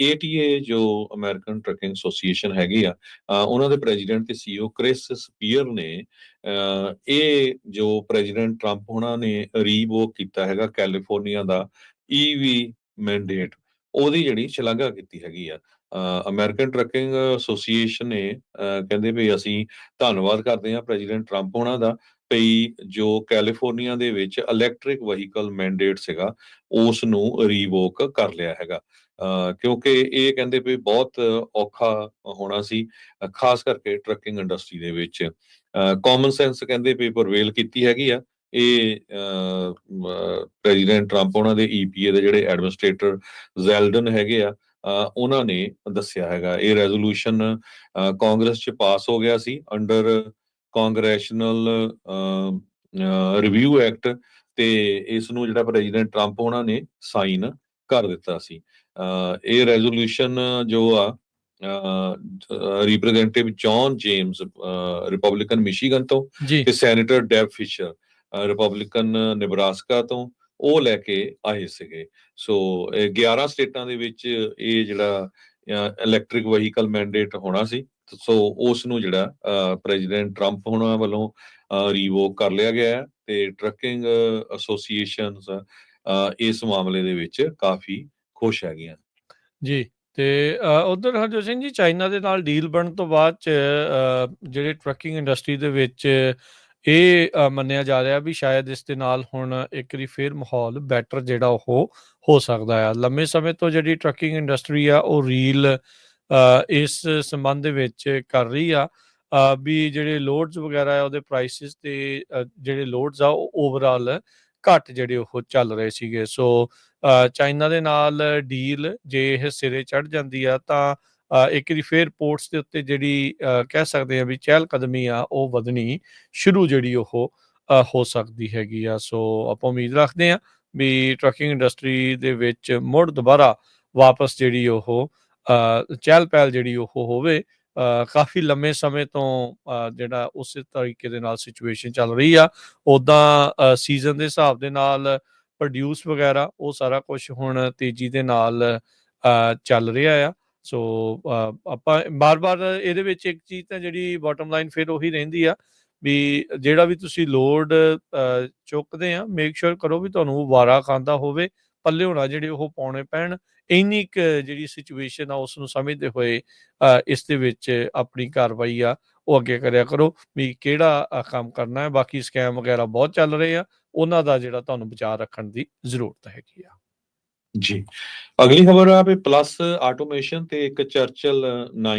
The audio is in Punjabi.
ਏਟੀਏ ਜੋ ਅਮਰੀਕਨ ਟਰੱਕਿੰਗ ਐਸੋਸੀਏਸ਼ਨ ਹੈਗੀ ਆ ਉਹਨਾਂ ਦੇ ਪ੍ਰੈਜ਼ੀਡੈਂਟ ਤੇ ਸੀਈਓ ਕ੍ਰਿਸ ਸਪੀਅਰ ਨੇ ਇਹ ਜੋ ਪ੍ਰੈਜ਼ੀਡੈਂਟ ਟਰੰਪ ਉਹਨਾਂ ਨੇ ਰੀਵੋਕ ਕੀਤਾ ਹੈਗਾ ਕੈਲੀਫੋਰਨੀਆ ਦਾ ਈਵੀ ਮੈਂਡੇਟ ਉਹਦੀ ਜਿਹੜੀ ਸ਼ਲਾਘਾ ਕੀਤੀ ਹੈਗੀ ਆ। ਅਮਰੀਕਨ ਟਰੱਕਿੰਗ ਐਸੋਸੀਏਸ਼ਨ ਨੇ ਅ, ਕਹਿੰਦੇ ਵੀ ਅਸੀਂ ਧੰਨਵਾਦ ਕਰਦੇ ਹਾਂ ਪ੍ਰੈਜ਼ੀਡੈਂਟ ਟਰੰਪ ਉਹਨਾਂ ਦਾ। ਪਈ ਜੋ ਕੈਲੀਫੋਰਨੀਆ ਦੇ ਵਿੱਚ ਇਲੈਕਟ੍ਰਿਕ ਵਹੀਕਲ ਮੈਂਡੇਟ ਸੀਗਾ ਉਸ ਨੂੰ ਰੀਵੋਕ ਕਰ ਲਿਆ ਹੈਗਾ। ਕਿਉਂਕਿ ਇਹ ਕਹਿੰਦੇ ਵੀ ਬਹੁਤ ਔਖਾ ਹੋਣਾ ਸੀ, ਖਾਸ ਕਰਕੇ ਟਰੱਕਿੰਗ ਇੰਡਸਟਰੀ ਦੇ ਵਿੱਚ। ਕਾਮਨ ਸੈਂਸ ਕਹਿੰਦੇ ਵੀ ਪਰਵੇਲ ਕੀਤੀ ਹੈਗੀ ਆ। ਇਹ ਪ੍ਰੈਜ਼ੀਡੈਂਟ ਟਰੰਪ ਉਹਨਾਂ ਦੇ ਈਪੀਏ ਦੇ ਜਿਹੜੇ ਐਡਮਿਨਿਸਟ੍ਰੇਟਰ ਜ਼ੈਲਡਨ ਹੈਗੇ ਆ ਉਹਨਾਂ ਨੇ ਦੱਸਿਆ ਹੈਗਾ। ਇਹ ਰੈਜ਼ੋਲੂਸ਼ਨ ਕਾਂਗਰਸ 'ਚ ਪਾਸ ਹੋ ਗਿਆ ਸੀ ਅੰਡਰ ਕਾਂਗਰੈਸ਼ਨਲ ਰਿਵਿਊ ਐਕਟ ਤੇ ਇਸ ਨੂੰ ਜਿਹੜਾ ਪ੍ਰੈਜ਼ੀਡੈਂਟ ਟਰੰਪ ਉਹਨਾਂ ਨੇ ਸਾਈਨ ਕਰ ਦਿੱਤਾ ਸੀ। ਇਹ ਰੈਜ਼ੋਲੂਸ਼ਨ ਜੋ ਆ representative John James Republican Michigan ਤੋਂ ਤੇ senator Deb Fischer Republican Nebraska ਤੋਂ ਉਹ ਲੈ ਕੇ ਆਏ ਸੀਗੇ। ਸੋ ਇਹ 11 ਸਟੇਟਾਂ ਦੇ ਵਿੱਚ ਇਹ ਜਿਹੜਾ ਇਲੈਕਟ੍ਰਿਕ ਵਹੀਕਲ ਮੈਂਡੇਟ ਹੋਣਾ ਸੀ। ਸੋ ਉਸ ਨੂੰ ਜਿਹੜਾ ਪ੍ਰੈਜ਼ੀਡੈਂਟ ਟਰੰਪ ਉਹਨਾਂ ਵੱਲੋਂ ਰੀਵੋਕ ਕਰ ਲਿਆ ਗਿਆ ਹੈ ਤੇ ਟਰੱਕਿੰਗ ਐਸੋਸੀਏਸ਼ਨਸ ਇਸ ਮਾਮਲੇ ਦੇ ਵਿੱਚ ਕਾਫੀ ਖੁਸ਼ ਹੈਗੀਆਂ। ਜੀ, ਤੇ ਉਧਰ ਹਰਜੋਤ ਸਿੰਘ ਜੀ, ਚਾਈਨਾ ਦੇ ਨਾਲ ਡੀਲ ਬਣਨ ਤੋਂ ਬਾਅਦ ਜਿਹੜੇ ਟਰੱਕਿੰਗ ਇੰਡਸਟਰੀ ਦੇ ਵਿੱਚ ਇਹ ਮੰਨਿਆ ਜਾ ਰਿਹਾ ਵੀ ਸ਼ਾਇਦ ਇਸ ਦੇ ਨਾਲ ਹੁਣ ਇੱਕ ਵਾਰੀ ਫੇਰ ਮਾਹੌਲ ਬੈਟਰ ਜਿਹੜਾ ਉਹ ਹੋ ਸਕਦਾ ਆ। ਲੰਮੇ ਸਮੇਂ ਤੋਂ ਜਿਹੜੀ ਟਰੱਕਿੰਗ ਇੰਡਸਟਰੀ ਆ, ਉਹ ਰੀਲ ਇਸ ਸੰਬੰਧ ਦੇ ਵਿੱਚ ਕਰ ਰਹੀ ਆ। ਵੀ ਜਿਹੜੇ ਲੋਡਸ ਵਗੈਰਾ ਆ, ਉਹਦੇ ਪ੍ਰਾਈਸਿਸ ਤੇ ਜਿਹੜੇ ਲੋਡਸ ਆ, ਉਹ ਓਵਰਆਲ ਘੱਟ ਜਿਹੜੇ ਉਹ ਚੱਲ ਰਹੇ ਸੀਗੇ। ਸੋ ਚਾਈਨਾ ਦੇ ਨਾਲ ਡੀਲ ਜੇ ਇਹ ਸਿਰੇ ਚੜ ਜਾਂਦੀ ਆ, ਤਾਂ ਇੱਕ ਦੀ ਫੇਰ ਪੋਰਟਸ ਦੇ ਉੱਤੇ ਜਿਹੜੀ ਕਹਿ ਸਕਦੇ ਆ ਵੀ ਚਹਿਲ ਕਦਮੀ ਆ, ਉਹ ਵਧਣੀ ਸ਼ੁਰੂ ਜਿਹੜੀ ਉਹ ਹੋ ਸਕਦੀ ਹੈਗੀ ਆ। ਸੋ ਆਪਾਂ ਉਮੀਦ ਰੱਖਦੇ ਆ ਵੀ ਟਰੱਕਿੰਗ ਇੰਡਸਟਰੀ ਦੇ ਵਿੱਚ ਮੁੜ ਦੁਬਾਰਾ ਵਾਪਸ ਜਿਹੜੀ ਉਹ ਚਹਿਲ ਪਹਿਲ ਜਿਹੜੀ ਉਹ ਹੋਵੇ ਕਾਫੀ ਲੰਮੇ ਸਮੇਂ ਤੋਂ ਜਿਹੜਾ ਉਸੇ ਤਰੀਕੇ ਦੇ ਨਾਲ ਸਿਚੁਏਸ਼ਨ ਚੱਲ ਰਹੀ ਆ। ਉਦਾਂ ਸੀਜ਼ਨ ਦੇ ਹਿਸਾਬ ਦੇ ਨਾਲ ਪ੍ਰੋਡਿਊਸ ਵਗੈਰਾ, ਉਹ ਸਾਰਾ ਕੁਝ ਹੁਣ ਤੇਜ਼ੀ ਦੇ ਨਾਲ ਚੱਲ ਰਿਹਾ ਆ। ਸੋ ਆਪਾਂ ਬਾਰ-ਬਾਰ ਇਹਦੇ ਵਿੱਚ ਇੱਕ ਚੀਜ਼ ਤਾਂ ਜਿਹੜੀ ਬਾਟਮ ਲਾਈਨ ਫਿਰ ਉਹੀ ਰਹਿੰਦੀ ਆ ਵੀ ਜਿਹੜਾ ਵੀ ਤੁਸੀਂ ਲੋਡ ਚੁੱਕਦੇ ਆ ਮੇਕ ਸ਼ੋਰ ਕਰੋ ਵੀ ਤੁਹਾਨੂੰ ਉਹ ਵਾਰਾ ਖਾਂਦਾ ਹੋਵੇ ਪੱਲੇ ਹੋਣਾ ਜਿਹੜੇ ਉਹ ਪਾਉਣੇ ਪੈਣ, ਇੰਨੀ ਕੁ ਜਿਹੜੀ ਸਿਚੁਏਸ਼ਨ ਆ ਉਸ ਨੂੰ ਸਮਝਦੇ ਹੋਏ ਇਸ ਦੇ ਵਿੱਚ ਆਪਣੀ ਕਾਰਵਾਈ ਆ, ਉਹ ਅੱਗੇ ਕਰਿਆ ਕਰੋ ਵੀ ਕਿਹੜਾ ਕੰਮ ਕਰਨਾ ਹੈ। ਬਾਕੀ ਸਕੈਮ ਵਗੈਰਾ ਬਹੁਤ ਚੱਲ ਰਹੇ ਆ, ਉਹਨਾਂ ਦਾ ਜਿਹੜਾ ਤੁਹਾਨੂੰ ਬਚਾਅ ਰੱਖਣ ਦੀ ਜ਼ਰੂਰਤ ਹੈਗੀ ਆ। ਜੀ। ਅਗਲੀ ਖਬਰ ਆ ਵੀ ਪਲੱਸ ਆਟੋਮੇਸ਼ਨ ਤੇ ਇੱਕ ਚਰਚਲ 9